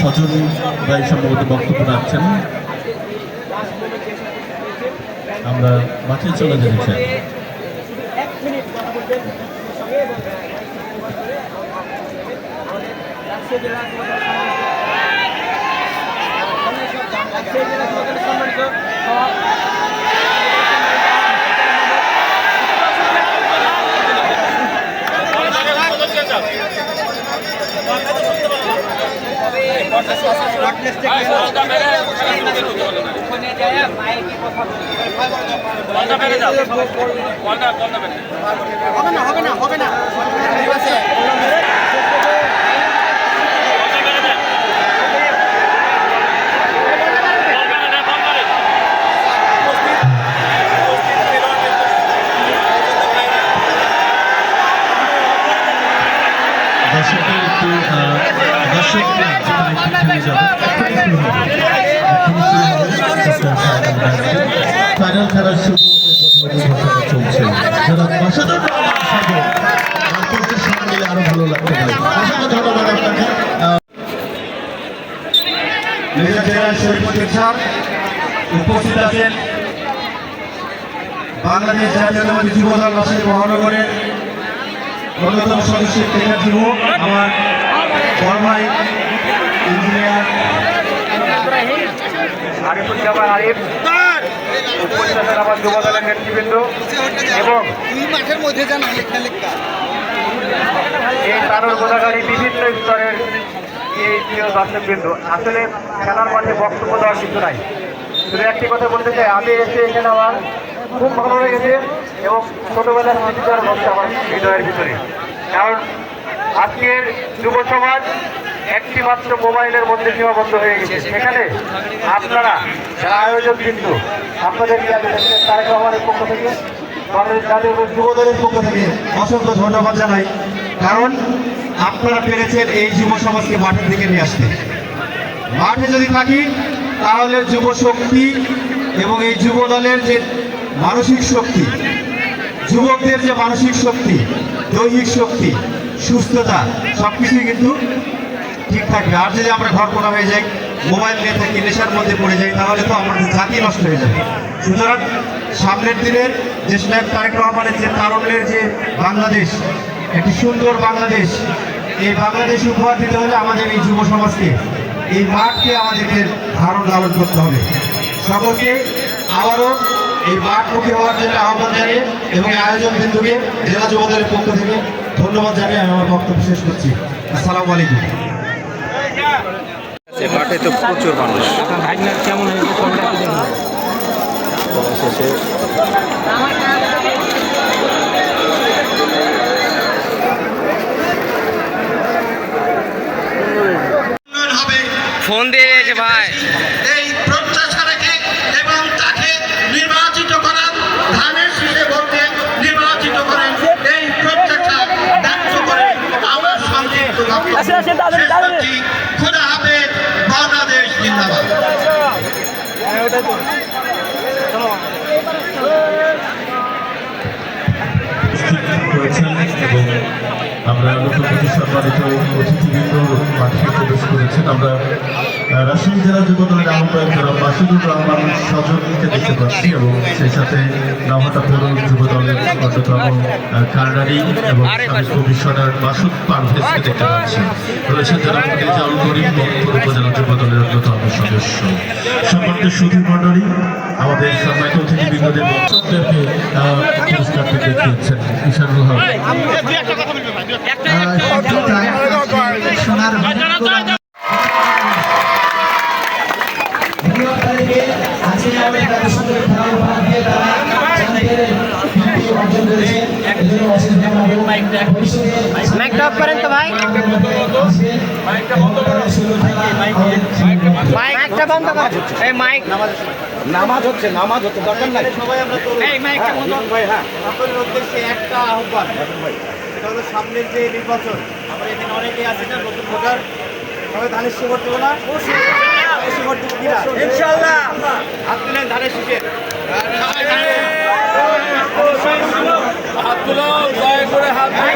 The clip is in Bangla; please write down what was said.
সজল ভাই সম্ভবত বক্তব্য রাখছেন। আমরা মাঠে চলে যেতে চাই। ওখানে হবে না হবে না হবে না ঠিক আছে দর্শকদের একটু উপস্থিত আছেন বাংলাদেশ জাতীয়তাবাদী যুব মহানগরের অন্যতম আমার বড় ভাই ইঞ্জিনিয়ার আরিফুজ্জামান আরিফ উপস্থিত আছেন আমার যুব দলের নেতৃবৃন্দ এবং মাঠের মধ্যে যা না খেলে এই তারর গোদাগাড়ি বিভিন্ন স্তরের এই প্রিয় দর্শকবৃন্দ। আসলে খেলার মাঠে বক্তব্য দেওয়ার কিছু নাই। শুধু একটি কথা বলতে চাই আমি এসে এখানে আমার খুব ভালো লেগেছে এবং ছোটবেলার স্মৃতিটার আমার হৃদয়ের ভিতরে। কারণ আজকের যুব সমাজ একটি মাত্র মোবাইলের মধ্যে সীমাবদ্ধ হয়ে গেছে। সেখানে আপনারা যারা আয়োজক কিন্তু আপনাদেরকে তারেক রহমানের পক্ষ থেকে বাংলাদেশ জাতীয় যুব দলের পক্ষ থেকে অসংখ্য ধন্যবাদ জানাই। কারণ আপনারা পেরেছেন এই যুব সমাজকে মাঠের দিকে নিয়ে আসতে। মাঠে যদি থাকি, তাহলে যুব শক্তি এবং এই যুব দলের যে মানসিক শক্তি, যুবকদের যে মানসিক শক্তি, দৈহিক শক্তি সুস্থতা সব কিছুই কিন্তু ঠিক থাকবে। আর যদি আমরা ঘর কোনা হয়ে যাই, মোবাইল নিয়ে থাকি, নেশার মধ্যে পড়ে যাই, তাহলে তো আমাদের জাতি নষ্ট হয়ে যাবে। সুতরাং সামনের দিনের যে স্ন্যাপ তারেক রহমানের যে তারুণ্যের যে বাংলাদেশ, একটি সুন্দর বাংলাদেশ, এই বাংলাদেশ উপহার দিতে হলে আমাদের এই যুব সমাজকে, এই মাঠকে আমাদেরকে ধারণ ধারণ করতে হবে। সকলকে আবারও এই মাঠমুখী হওয়ার জন্য আহ্বান জানিয়ে এবং আয়োজন বিন্দুকে জেলা যুবদলের পক্ষ থেকে ধন্যবাদ জানিয়ে আমি আমার বক্তব্য শেষ করছি। আসসালামু আলাইকুম। মাঠে তো প্রচুর মানুষ। কেমন শেষে ফোন দিয়ে দিয়েছে ভাই এই প্রত্যাশা রেখে এবং তাকে নির্বাচিত করার ধানের শীষে ভোটে নির্বাচিত করেন এই প্রত্যাশা ব্যক্ত করে আমার সংক্ষিপ্ত বক্তব্য শেষ করছি। খোদা হাফেজ বাংলাদেশ জিন্দাবাদ করেছেন আমরা প্রতি সম্মানিত অতিথিবৃন্দ মাঠে প্রবেশ করেছেন। আমরা রাজশাহী জেলা যুব দলের আহ্বায়ক জনাব মাসুদুর রহমান সজনীকে দেখতে পাচ্ছি এবং সেই সাথে নহাটা পৌর যুব দলের অন্যতম কার্ডারি এবং কমিশনার মাসুদ পারভেজকে দেখতে পাচ্ছি। রয়েছেন জনাব রেজাউল করিম মহপুর উপজেলা যুব দলের অন্যতম সদস্য। সম্মানিত সুধী মণ্ডলী, আমাদের সম্মানিত অতিথিবৃন্দদের বক্তব্যদেরকে পুরস্কারটি দেখিয়েছেন ঈশানুল হক। সোনার মাইকটা অফ করেন তো ভাই। মাইকটা বন্ধ কর এই মাইক নামাজ হচ্ছে নামাজ হচ্ছে দরকার নাই। এই মাইকটা বন্ধ। ভাই হ্যাঁ। আপনাদের উদ্দেশ্যে একটা আহ্বান। এটা হলো সামনের যে নির্বাচন। আমরা এখানে অনেকেই আছি না নতুন ভোটার। সবাই ধানের দেবো না। দেবো কিনা? ইনশাল্লাহ। তুলেন ধানের শীষের হাত তুলো দয়া করে হাত